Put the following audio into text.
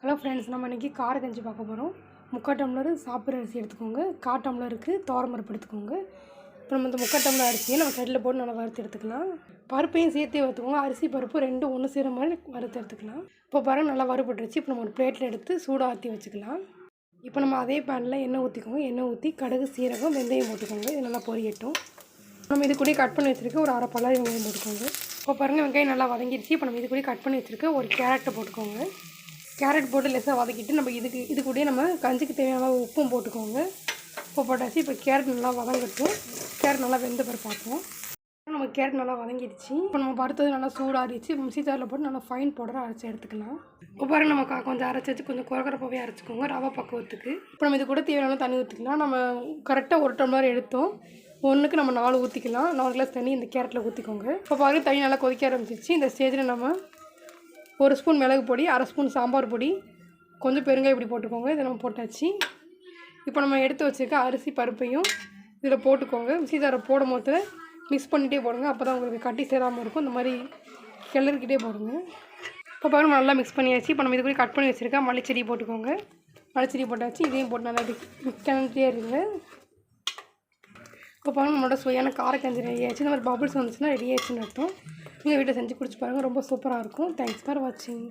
Hello friends நம்ம இன்றைக்கி கார கஞ்சி பார்க்க போகிறோம் முக்கால் டம்ளர் சாப்பிட்ற அரிசி எடுத்துக்கோங்க. கால் டம்ளருக்கு துவரம்பருப்பு எடுத்துக்கோங்க. இப்போ நம்ம இந்த முக்கால் டம்ளர் அரிசியை நம்ம கட்டில் போட்டு நல்லா வறுத்து எடுத்துக்கலாம். பருப்பையும் சேர்த்தே வறுத்துக்கோங்க. அரிசி பருப்பு ரெண்டும் ஒன்று சேர மாதிரி வறுத்து எடுத்துக்கலாம். இப்போ பாருங்க நல்லா வறுபட்டுருச்சு. இப்போ நம்ம ஒரு பிளேட்டில் எடுத்து சூடாக வச்சுக்கலாம். இப்போ நம்ம அதே பேனில் எண்ணெய் ஊற்றிக்கோங்க எண்ணெய் ஊற்றி கடுகு சீரகம் வெந்தயம் போட்டுக்கோங்க. இது நல்லா பொரியட்டும். நம்ம இது கூட கட் பண்ணி வச்சுருக்க ஒரு அரை பல்லாரி வெங்காயம் போட்டுக்கோங்க. இப்போ பாருங்கள் வெங்காயம் நல்லா வதங்கிடுச்சு இப்போ நம்ம இது கூட கட் பண்ணி வச்சுருக்க ஒரு கேரட்டை போட்டுக்கோங்க. கேரட் போட்டு லெஸாக வதக்கிட்டு நம்ம இதுக்கு இது கூடயே நம்ம கஞ்சிக்கு தேவையான உப்பும் போட்டுக்கோங்க. உப்பு போட்டாச்சு இப்போ கேரட் நல்லா வதங்கட்டும். கேரட் நல்லா வெந்த பிறகு பார்ப்போம். நம்ம கேரட் நல்லா வதங்கிடுச்சு. இப்போ நம்ம பருத்தது நல்லா சூடாகிடுச்சு. மிக்ஸி ஜாரில் போட்டு நல்லா ஃபைன் பவுடர் அரைச்சி எடுத்துக்கலாம். இப்போ பாருங்க நம்ம கா கொஞ்சம் அரைச்சி வச்சு கொஞ்சம் குறக்குறப்பாவே அரைச்சிக்கோங்க ரவை பக்குவத்துக்கு. இப்போ நம்ம இது கூட தேவையான தண்ணி ஊற்றிக்கலாம் நம்ம கரெக்டாக ஒரு டம்ளர் எடுத்தோம். ஒன்றுக்கு நம்ம நாலு ஊற்றிக்கலாம் நாலு கிளாஸ் தண்ணி இந்த கேரட்டில் ஊற்றிக்கோங்க இப்போ பாருங்க தண்ணி நல்லா கொதிக்க ஆரம்பிச்சிருச்சு. இந்த ஸ்டேஜில் நம்ம ஒரு ஸ்பூன் மிளகு பொடி அரை ஸ்பூன் சாம்பார் பொடி கொஞ்சம் பெருங்காய் இப்படி போட்டுக்கோங்க. இதை நம்ம போட்டாச்சு. இப்போ நம்ம எடுத்து வச்சுருக்க அரிசி பருப்பையும் இதில் போட்டுக்கோங்க. மிக்ஸி போடும் போது மிக்ஸ் பண்ணிகிட்டே போடுங்க. அப்போ தான் உங்களுக்கு கட்டி சேராமல் இருக்கும். இந்த மாதிரி கிளறிக்கிட்டே போடுங்க. இப்போ பாருங்க நல்லா மிக்ஸ் பண்ணியாச்சு. இப்போ நம்ம இது கூட கட் பண்ணி வச்சுருக்க மல்லிச்செடி போட்டுக்கோங்க. மல்லிச்செடி போட்டாச்சு. இதையும் போட்டு நல்லா கிளறிட்டே இருங்க. இப்போ பாருங்கள் நம்மளோட சுவையான காரக்கஞ்சி ரெடி ஆச்சு இந்த மாதிரி பபுள்ஸ் வந்துச்சுன்னா ரெடி ஆயிடுச்சுன்னு அர்த்தம். நீங்கள் வீட்டில் செஞ்சு குடிச்சு பாருங்கள் ரொம்ப சூப்பராக இருக்கும். தேங்க்ஸ் ஃபார் வாட்சிங்